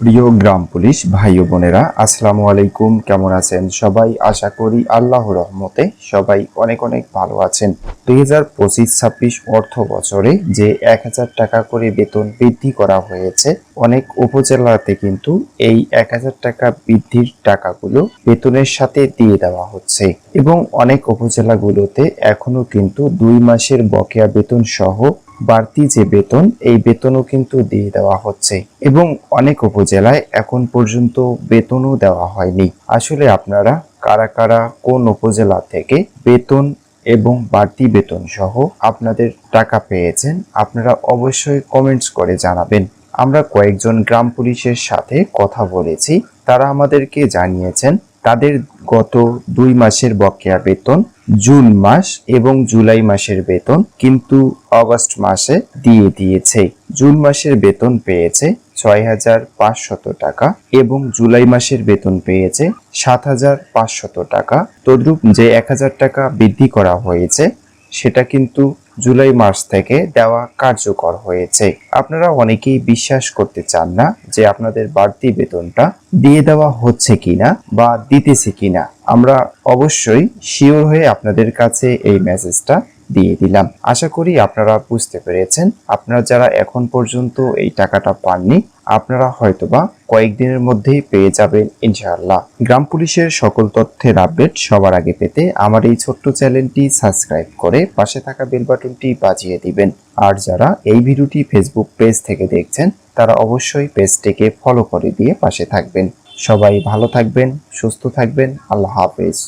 প্রিয় গ্রাম পুলিশ ভাই বোনেরা, আসসালামু আলাইকুম। কেমন আছেন সবাই? আশা করি আল্লাহ রহমতে সবাই অনেক অনেক ভালো আছেন। দুই হাজার পঁচিশ ছাব্বিশ অর্থ বছরে যে এক হাজার টাকা করে বেতন বৃদ্ধি করা হয়েছে, অনেক উপজেলাতে কিন্তু এই এক হাজার টাকা বৃদ্ধির টাকাগুলো বেতনের সাথে দিয়ে দেওয়া হচ্ছে। এবং অনেক উপজেলাগুলোতে এখনও কিন্তু দুই মাসের বকেয়া বেতন সহ বাড়তি যে বেতন, এই বেতনও কিন্তু দিয়ে দেওয়া হচ্ছে। এবং অনেক উপজেলায় এখন পর্যন্ত বেতনও দেওয়া হয়নি। আসলে আপনারা কারা কারা কোন উপজেলা থেকে বেতন এবং বাড়তি বেতন সহ আপনাদের টাকা পেয়েছেন, আপনারা অবশ্যই কমেন্টস করে জানাবেন। আমরা কয়েকজন গ্রাম পুলিশের সাথে কথা বলেছি। তারা আমাদেরকে জানিয়েছেন, তাদের গত দুই মাসের বকেয়া বেতন, জুন মাস এবং জুলাই মাসের বেতন কিন্তু অগস্ট মাসে দিয়ে দিয়েছে। জুন মাসের বেতন পেয়েছে ছয় হাজার পাঁচশত টাকা এবং জুলাই মাসের বেতন পেয়েছে সাত হাজার পাঁচশত টাকা। তদ্রূপ যে এক হাজার টাকা বৃদ্ধি করা হয়েছে, সেটা কিন্তু জুলাই মাস থেকে দেওয়া কার্যকর হয়েছে। আপনারা অনেকেই বিশ্বাস করতে চান না যে আপনাদের বাড়তি বেতনটা দিয়ে দেওয়া হচ্ছে কিনা বা দিতেছে কিনা। আমরা অবশ্যই শিওর হয়ে আপনাদের কাছে এই মেসেজটা দিয়ে দিলাম। আশা করি আপনারা বুঝতে পেরেছেন। আপনারা যারা এখন পর্যন্ত এই টাকাটা পাননি, আপনারা হয়তোবা কয়েকদিনের মধ্যেই পেয়ে যাবেন ইনশাআল্লাহ। গ্রাম পুলিশের সকল তথ্যের আপডেট সবার আগে পেতে আমার এই ছোট্ট চ্যানেলটি সাবস্ক্রাইব করে পাশে থাকা বেল বাটনটি বাজিয়ে দিবেন। আর যারা এই ভিডিওটি ফেসবুক পেজ থেকে দেখছেন, তারা অবশ্যই পেজটিকে ফলো করে দিয়ে পাশে থাকবেন। সবাই ভালো থাকবেন, সুস্থ থাকবেন। আল্লাহ হাফেজ।